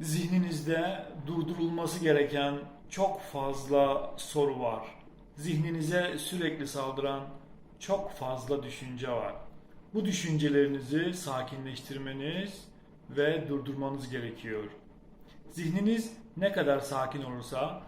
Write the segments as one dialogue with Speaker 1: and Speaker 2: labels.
Speaker 1: Zihninizde durdurulması gereken çok fazla soru var. Zihninize sürekli saldıran çok fazla düşünce var. Bu düşüncelerinizi sakinleştirmeniz ve durdurmanız gerekiyor. Zihniniz ne kadar sakin olursa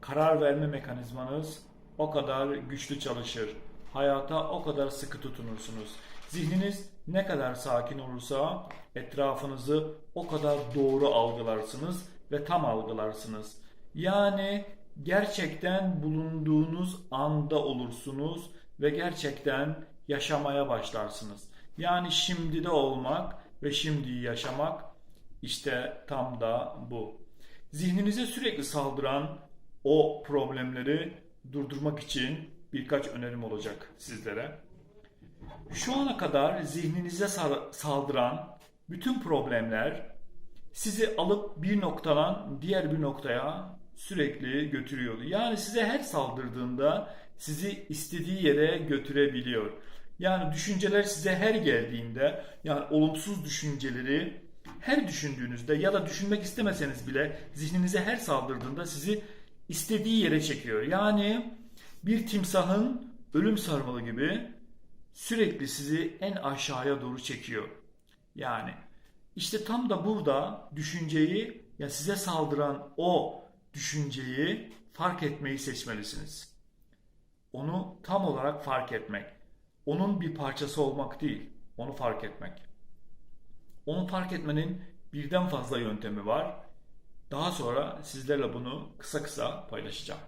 Speaker 1: karar verme mekanizmanız o kadar güçlü çalışır. Hayata o kadar sıkı tutunursunuz. Zihniniz ne kadar sakin olursa etrafınızı o kadar doğru algılarsınız ve tam algılarsınız. Yani gerçekten bulunduğunuz anda olursunuz ve gerçekten yaşamaya başlarsınız. Yani şimdide olmak ve şimdiyi yaşamak işte tam da bu. Zihninize sürekli saldıran o problemleri durdurmak için birkaç önerim olacak sizlere. Şu ana kadar zihninize saldıran bütün problemler sizi alıp bir noktadan diğer bir noktaya sürekli götürüyordu. Yani size her saldırdığında sizi istediği yere götürebiliyor. Yani düşünceler size her geldiğinde yani olumsuz düşünceleri her düşündüğünüzde ya da düşünmek istemeseniz bile zihninize her saldırdığında sizi istediği yere çekiyor. Yani bir timsahın ölüm sarmalı gibi sürekli sizi en aşağıya doğru çekiyor. Yani işte tam da burada düşünceyi ya size saldıran o düşünceyi fark etmeyi seçmelisiniz. Onu tam olarak fark etmek. Onun bir parçası olmak değil, onu fark etmek. Onu fark etmenin birden fazla yöntemi var. Daha sonra sizlerle bunu kısa kısa paylaşacağım.